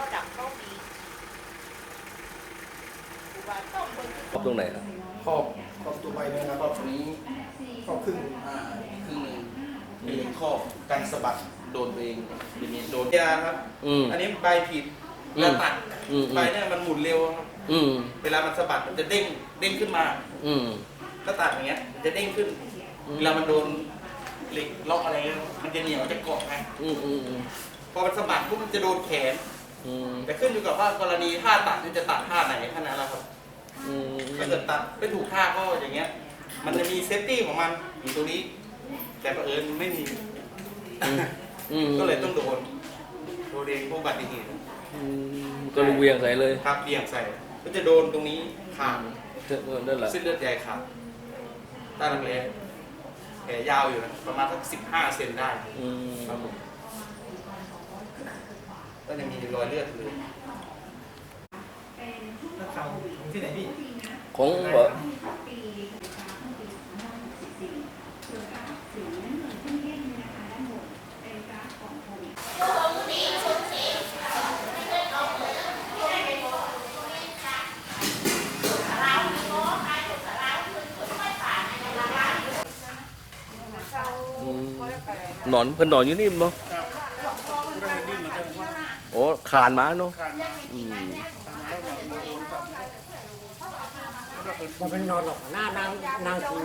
ก็ดับเข้ามีอุบาต้องคนที่ครอบตรงไหนล่ะครอบครอบตัวใบเนี่ยนะครอบนี้ครอบครึ่งอ่าครึ่งหนึ่งเป็นข้อกันสะบัดโดนตัวเองอย่างนี้โดนยาครับ อืม อันนี้ใบผิดอืมแล้วตัดอืม ใบเนี่ยมันหมุนเร็วครับอืม เวลามันสะบัดมันจะเด้งเด้งขึ้นมา อืม ก็ตัดอย่างเงี้ยมันจะเด้งขึ้นอืม เวลามันโดนเหล็กล็อกอะไรเงี้ยมันจะเหนียวจะเกาะไงอืมอืมอืมพอมันสะบัดปุ๊บมันจะโดนแขน อืมแต่ขึ้นอยู่กับว่ากรณีท่าตัดนี่จะตัดท่าไหนท่านั้นแหละครับอืมถ้าเกิดตัดไม่ถูกท่าก็อย่างเงี้ย มันจะมีเซฟตี้ของมันอยู่ตรงนี้ แต่บังเอิญไม่มี อืมก็เลยต้องโดนโดนเองพวกอุบัติเหตุอืมก็เลยเวียงใส่เลยครับเบี่ยงใส่ ก็จะโดนตรงนี้ขาดเท่านั่นแหละเส้นเลือดใหญ่ขาดใต้รักแร้แผลยาวอยู่นะประมาณสักสิบห้าเซนได้อืม ครับผม ก็ยังมีรอยเลือดเลยนักข่าวของที่ไหนพี่ของแบบอืมนอนเพิ่นนอนอยู่นี่มั้ง โอ้ขานมาเนาะอืมมันเป็นนอนหรอกหน้านางนางคือ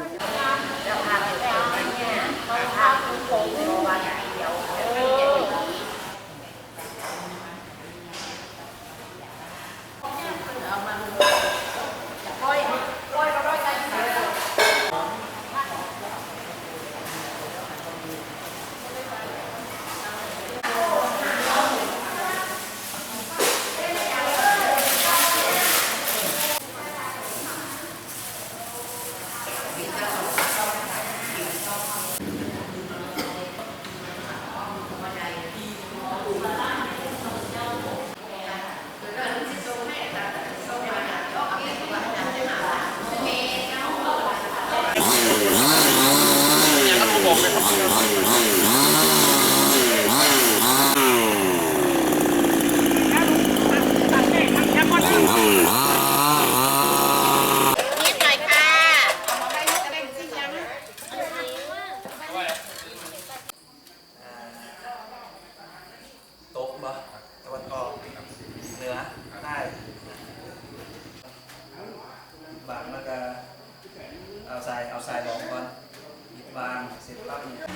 นิดหน่อยค่ะโต๊ะบ่ตะวันออกเหนือใต้บางแล้วก็เอาทรายเอาทรายรองก่อนหยิบ บางเสร็จปั๊บเนี่ย